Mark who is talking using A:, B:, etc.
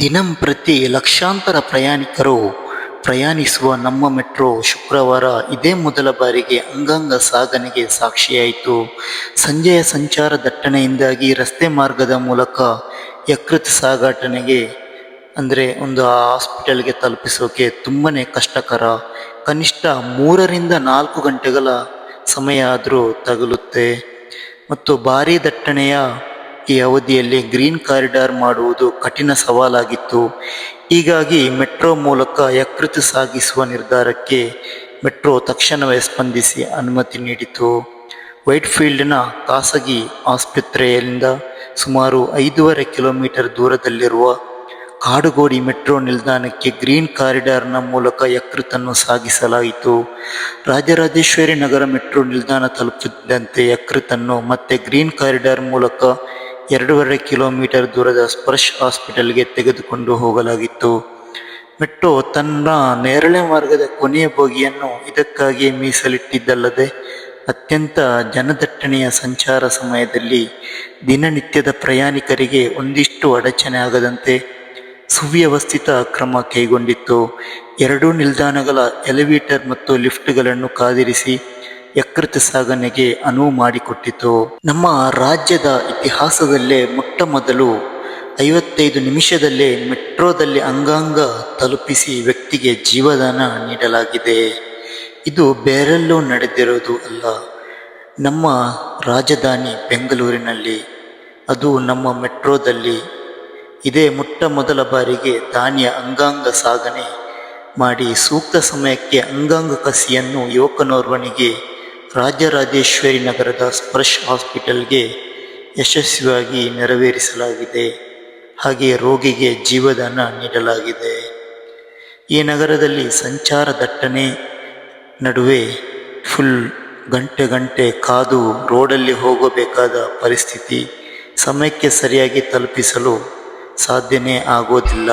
A: ದಿನಂಪ್ರತಿ ಲಕ್ಷಾಂತರ ಪ್ರಯಾಣಿಕರು ಪ್ರಯಾಣಿಸುವ ನಮ್ಮ ಮೆಟ್ರೋ ಶುಕ್ರವಾರ ಇದೇ ಮೊದಲ ಬಾರಿಗೆ ಅಂಗಾಂಗ ಸಾಗಣೆಗೆ ಸಾಕ್ಷಿಯಾಯಿತು. ಸಂಜೆಯ ಸಂಚಾರ ದಟ್ಟಣೆಯಿಂದಾಗಿ ರಸ್ತೆ ಮಾರ್ಗದ ಮೂಲಕ ಯಕೃತ್ ಸಾಗಾಟನೆಗೆ, ಅಂದರೆ ಒಂದು ಹಾಸ್ಪಿಟಲ್ಗೆ ತಲುಪಿಸೋಕೆ ತುಂಬಾ ಕಷ್ಟಕರ. ಕನಿಷ್ಠ ಮೂರರಿಂದ ನಾಲ್ಕು ಗಂಟೆಗಳ ಸಮಯ ಆದರೂ ತಗಲುತ್ತೆ. ಮತ್ತು ಭಾರೀ ದಟ್ಟಣೆಯ ಈ ಅವಧಿಯಲ್ಲಿ ಗ್ರೀನ್ ಕಾರಿಡಾರ್ ಮಾಡುವುದು ಕಠಿಣ ಸವಾಲಾಗಿತ್ತು. ಹೀಗಾಗಿ ಮೆಟ್ರೋ ಮೂಲಕ ಯಕೃತ್ ಸಾಗಿಸುವ ನಿರ್ಧಾರಕ್ಕೆ ಮೆಟ್ರೋ ತಕ್ಷಣವೇ ಸ್ಪಂದಿಸಿ ಅನುಮತಿ ನೀಡಿತು. ವೈಟ್ಫೀಲ್ಡ್ನ ಖಾಸಗಿ ಆಸ್ಪತ್ರೆಯಿಂದ ಸುಮಾರು ಐದೂವರೆ ಕಿಲೋಮೀಟರ್ ದೂರದಲ್ಲಿರುವ ಕಾಡುಗೋಡಿ ಮೆಟ್ರೋ ನಿಲ್ದಾಣಕ್ಕೆ ಗ್ರೀನ್ ಕಾರಿಡಾರ್ನ ಮೂಲಕ ಯಕೃತನ್ನು ಸಾಗಿಸಲಾಯಿತು. ರಾಜರಾಜೇಶ್ವರಿ ನಗರ ಮೆಟ್ರೋ ನಿಲ್ದಾಣ ತಲುಪುತ್ತಿದ್ದಂತೆ ಯಕೃತನ್ನು ಮತ್ತೆ ಗ್ರೀನ್ ಕಾರಿಡಾರ್ ಮೂಲಕ ಎರಡೂವರೆ ಕಿಲೋಮೀಟರ್ ದೂರದ ಸ್ಪರ್ಶ್ ಹಾಸ್ಪಿಟಲ್ಗೆ ತೆಗೆದುಕೊಂಡು ಹೋಗಲಾಗಿತ್ತು. ಮೆಟ್ರೋ ತನ್ನ ನೇರಳೆ ಮಾರ್ಗದ ಕೊನೆಯ ಬೋಗಿಯನ್ನು ಇದಕ್ಕಾಗಿಯೇ ಮೀಸಲಿಟ್ಟಿದ್ದಲ್ಲದೆ, ಅತ್ಯಂತ ಜನದಟ್ಟಣೆಯ ಸಂಚಾರ ಸಮಯದಲ್ಲಿ ದಿನನಿತ್ಯದ ಪ್ರಯಾಣಿಕರಿಗೆ ಒಂದಿಷ್ಟು ಅಡಚಣೆ ಆಗದಂತೆ ಸುವ್ಯವಸ್ಥಿತ ಕ್ರಮ ಕೈಗೊಂಡಿತ್ತು. ಎರಡೂ ನಿಲ್ದಾಣಗಳ ಎಲಿವೇಟರ್ ಮತ್ತು ಲಿಫ್ಟ್ಗಳನ್ನು ಕಾದಿರಿಸಿ ಯಕೃತ್ ಸಾಗಣೆಗೆ ಅನುವು ಮಾಡಿಕೊಟ್ಟಿತು. ನಮ್ಮ ರಾಜ್ಯದ ಇತಿಹಾಸದಲ್ಲೇ ಮೊಟ್ಟ ಮೊದಲು ಐವತ್ತೈದು ನಿಮಿಷದಲ್ಲೇ ಮೆಟ್ರೋದಲ್ಲಿ ಅಂಗಾಂಗ ತಲುಪಿಸಿ ವ್ಯಕ್ತಿಗೆ ಜೀವದಾನ ನೀಡಲಾಗಿದೆ. ಇದು ಬೇರೆಲ್ಲೂ ನಡೆದಿರೋದು ಅಲ್ಲ. ನಮ್ಮ ರಾಜಧಾನಿ ಬೆಂಗಳೂರಿನಲ್ಲಿ, ಅದು ನಮ್ಮ ಮೆಟ್ರೋದಲ್ಲಿ. ಇದೇ ಮೊಟ್ಟ ಮೊದಲ ಬಾರಿಗೆ ದಾನಿಯ ಅಂಗಾಂಗ ಸಾಗಣೆ ಮಾಡಿ ಸೂಕ್ತ ಸಮಯಕ್ಕೆ ಅಂಗಾಂಗ ಕಸಿಯನ್ನು ಯುವಕನೋರ್ವನಿಗೆ ರಾಜರಾಜೇಶ್ವರಿ ನಗರದ ಸ್ಪರ್ಶ್ ಹಾಸ್ಪಿಟಲ್ಗೆ ಯಶಸ್ವಿಯಾಗಿ ನೆರವೇರಿಸಲಾಗಿದೆ. ಹಾಗೆ ರೋಗಿಗೆ ಜೀವದಾನ ನೀಡಲಾಗಿದೆ. ಈ ನಗರದಲ್ಲಿ ಸಂಚಾರ ದಟ್ಟಣೆ ನಡುವೆ ಫುಲ್ ಗಂಟೆ ಗಂಟೆ ಕಾದು ರೋಡಲ್ಲಿ ಹೋಗಬೇಕಾದ ಪರಿಸ್ಥಿತಿ ಸಮಯಕ್ಕೆ ಸರಿಯಾಗಿ ತಲುಪಿಸಲು ಸಾಧ್ಯನೇ ಆಗೋದಿಲ್ಲ.